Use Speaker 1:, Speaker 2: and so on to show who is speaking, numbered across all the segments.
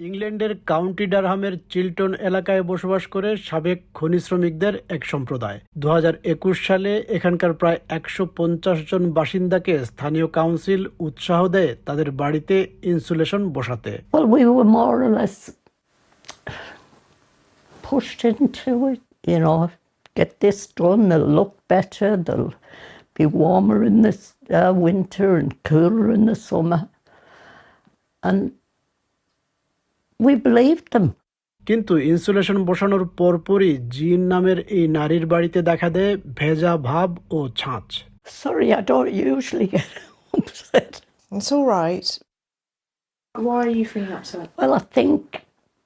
Speaker 1: ইংল্যান্ডের county ডারহামের Chilton এলাকায় বসবাস করে সাবেক খনি শ্রমিকদের এক সম্প্রদায়। দু হাজার একুশ সালে এখানকার প্রায় একশো পঞ্চাশ জন বাসিন্দাকে স্থানীয় কাউন্সিল উৎসাহ দেয় তাদের বাড়িতে ইনসুলেশন বসাতে।
Speaker 2: And we believed them.
Speaker 1: কিন্তু ইনসুলেশন বসানোর পরপরই জিন নামের এই নারীর বাড়িতে দেখা দেয় ভেজা ভাব ও ছাঁচ
Speaker 2: Sorry, I don't usually get upset.
Speaker 3: It's all right.
Speaker 4: Why are you feeling upset?
Speaker 2: Well, I think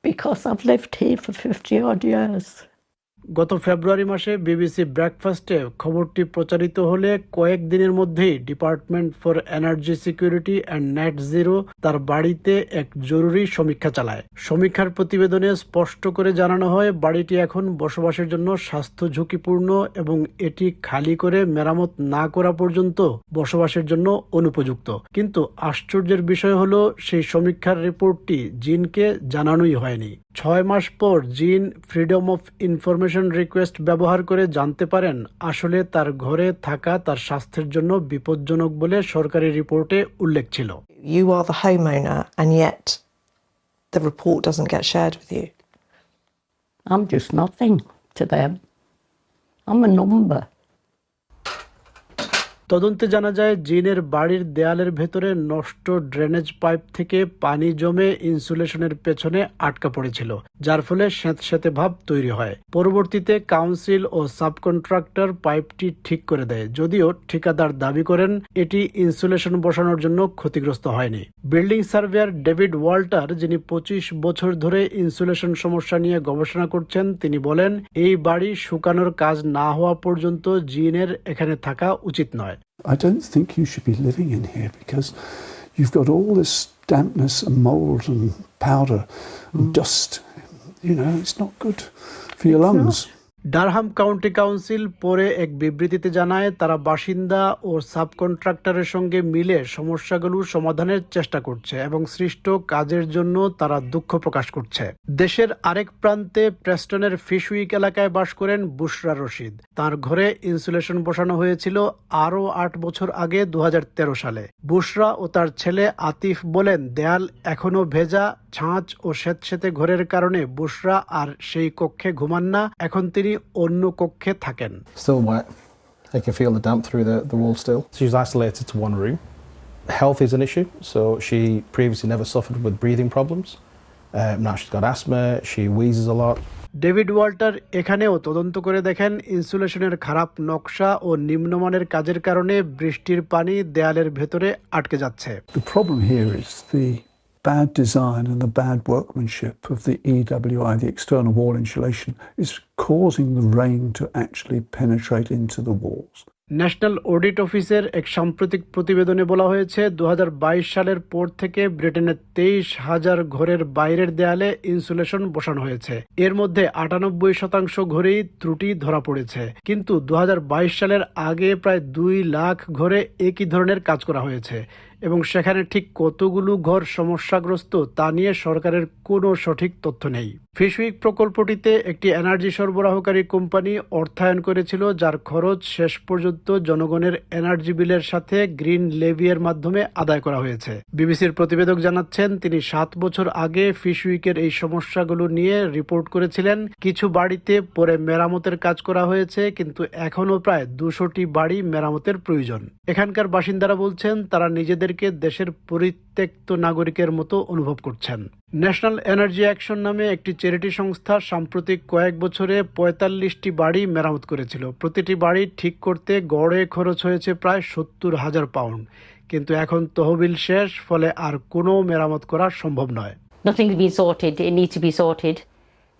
Speaker 2: because I've lived here for 50 odd years.
Speaker 1: গত ফেব্রুয়ারি মাসে বিবিসি ব্রেকফাস্টে খবরটি প্রচারিত হলে কয়েক দিনের মধ্যেই department for energy security and net zero তার বাড়িতে এক জরুরি সমীক্ষা চালায়। সমীক্ষার প্রতিবেদনে স্পষ্ট করে জানানো হয়, বাড়িটি এখন বসবাসের জন্য স্বাস্থ্য ঝুঁকিপূর্ণ এবং এটি খালি করে মেরামত না করা পর্যন্ত বসবাসের জন্য অনুপযুক্ত। কিন্তু আশ্চর্যের বিষয় হলো, সেই সমীক্ষার রিপোর্টটি জিনকে জানানোই হয়নি। ছয় মাস পর জিন ফ্রিডম অফ ইনফরমেশন রিকোয়েস্ট ব্যবহার করে জানতে পারেন আসলে তার ঘরে থাকা তার স্বাস্থ্যের জন্য বিপজ্জনক বলে সরকারি রিপোর্টে উল্লেখ ছিল।
Speaker 3: You are the home owner and yet the report doesn't get shared with you
Speaker 2: I am just nothing to them I am a
Speaker 1: তদন্তে জানা যায়, জিনের বাড়ির দেয়ালের ভেতরে নষ্ট ড্রেনেজ পাইপ থেকে পানি জমে ইনসুলেশনের পেছনে আটকা পড়েছিল, যার ফলে স্যাঁতস্যাঁতে ভাব তৈরি হয়। পরবর্তীতে কাউন্সিল ও সাবকন্ট্রাক্টর পাইপটি ঠিক করে দেয়, যদিও ঠিকাদার দাবি করেন এটি ইনসুলেশন বসানোর জন্য ক্ষতিগ্রস্ত হয়নি। বিল্ডিং সার্ভেয়ার ডেভিড ওয়াল্টার, যিনি পঁচিশ বছর ধরে ইনসুলেশন সমস্যা নিয়ে গবেষণা করছেন, তিনি বলেন, এই বাড়ি শুকানোর কাজ না হওয়া পর্যন্ত জিনের এখানে থাকা উচিত নয়।
Speaker 5: I don't think you should be living in here because you've got all this dampness and mold and powder and mm. dust. You know, it's not good for your lungs.
Speaker 1: Durham county council পরে এক বিবৃতিতে জানায়, তারা বাসিন্দা ও সাবকন্ট্রাক্টরের সঙ্গে মিলে সমস্যাগুলো সমাধানের চেষ্টা করছে এবং সৃষ্ট কাজের জন্য তারা দুঃখ প্রকাশ করছে। দেশের আরেক প্রান্তে প্রেস্টনের ফিশউইক এলাকায় বাস করেন বুশরা রশিদ। তার ঘরে ইনসুলেশন বসানো হয়েছিল আরও আট বছর আগে দু হাজার তেরো সালে। বুশরা ও তার ছেলে আতিফ বলেন, দেয়াল এখনও ভেজা, ছাঁচ ও স্যাঁতস্যাঁতে ঘরের কারণে বুশরা আর সেই কক্ষে ঘুমান না। এখন তিনি অন্য কক্ষে থাকেন
Speaker 6: still wet. I can feel the damp through the, the wall still. She's isolated to one room. Health is an issue, so she previously never suffered with breathing problems. Um, now she's got asthma, she wheezes a lot.
Speaker 1: David Walter এখানেও তদন্ত করে দেখেন ইনসুলেশনের খারাপ নকশা ও নিম্নমানের কাজের কারণে বৃষ্টির পানি দেয়ালের ভেতরে আটকে যাচ্ছে
Speaker 5: The problem here is the bad design and the bad workmanship of the EWI, the external wall insulation, is causing the rain to actually penetrate into the walls.
Speaker 1: National audit অফিসের এক সাম্প্রতিক প্রতিবেদনে বলা হয়েছে দু হাজার বাইশ সালের পর থেকে ব্রিটেনের তেইশ হাজার ঘরের বাইরের দেয়ালে ইনসুলেশন বসানো হয়েছে। এর মধ্যে আটানব্বই শতাংশ ঘরেই ত্রুটি ধরা পড়েছে। কিন্তু দু হাজার বাইশ সালের আগে প্রায় দুই লাখ ঘরে একই ধরনের কাজ করা হয়েছে। এবং সেখানে ঠিক কতগুলো ঘর সমস্যাগ্রস্ত তা নিয়ে সরকারের কোনো সঠিক তথ্য নেই। ফিশউইক প্রকল্পটিতে একটি এনার্জি সরবরাহকারী কোম্পানি অর্থায়ন করেছিল, যার খরচ শেষ পর্যন্ত জনগণের এনার্জি বিলের সাথে গ্রিন লেভিয়ের মাধ্যমে আদায় করা হয়েছে। বিবিসির প্রতিবেদক জানাচ্ছেন, তিনি সাত বছর আগে ফিশউইকের এই সমস্যাগুলো নিয়ে রিপোর্ট করেছিলেন। কিছু বাড়িতে পরে মেরামতের কাজ করা হয়েছে, কিন্তু এখনও প্রায় দুশোটি বাড়ি মেরামতের প্রয়োজন। এখানকার বাসিন্দারা বলছেন, তারা নিজেদেরকে দেশের পরিত্যক্ত নাগরিকের মতো অনুভব করছেন ন্যাশনাল এনার্জি অ্যাকশন নামে একটি চ্যারিটি সংস্থা সাম্প্রতিক কয়েক বছরে পঁয়তাল্লিশটি বাড়ি মেরামত করেছিল প্রতিটি বাড়ি ঠিক করতে গড়ে খরচ হয়েছে প্রায় সত্তর হাজার পাউন্ড কিন্তু এখন তহবিল শেষ, ফলে আর কোনো মেরামত করা সম্ভব নয়
Speaker 7: nothing's been sorted. It needs to be.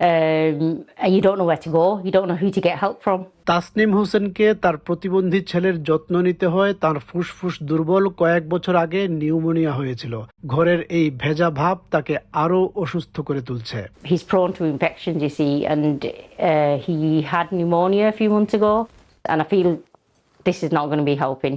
Speaker 7: Um, and you don't know where to go. You don't know who to get help from.
Speaker 1: Tasnim হোসেনকে তার প্রতিবন্ধী ছেলের যত্ন নিতে হয় তার ফুসফুস দুর্বল কয়েক বছর আগে নিউমোনিয়া হয়েছিল ঘরের এই ভেজা ভাব তাকে আরও অসুস্থ করে তুলছে
Speaker 7: He's prone to infections, you see, and uh, he had pneumonia a few months ago. And I feel this is not going to be helping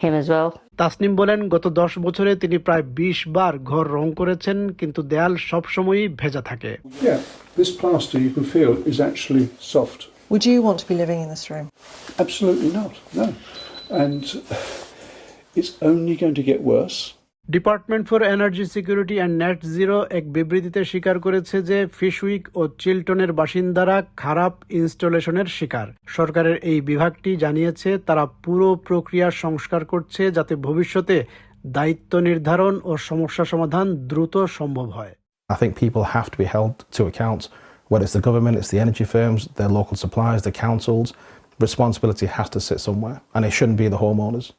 Speaker 7: him as well.
Speaker 1: Tasnim বলেন গত দশ বছরে তিনি প্রায় বিশ বার ঘর রং করেছেন কিন্তু দেয়াল সবসময়ই ভেজা থাকে
Speaker 5: Yeah, this plaster you can feel is actually soft.
Speaker 3: Would you want to be living in this room?
Speaker 5: Absolutely not, no. And it's only going to get worse.
Speaker 1: Department for energy security and net zero এক বিবৃতিতে স্বীকার করেছে যে ফিশউইক ও চিল্টনের বাসিন্দারা খারাপ ইনস্টলেশনের শিকার সরকারের এই বিভাগটি জানিয়েছে তারা পুরো প্রক্রিয়া সংস্কার করছে যাতে ভবিষ্যতে দায়িত্ব নির্ধারণ ও সমস্যা সমাধান দ্রুত সম্ভব হয়
Speaker 6: I think people have to be held to account, whether it's the government, it's the energy firms, their local suppliers, the councils. Responsibility has to sit somewhere, and it shouldn't be the homeowners.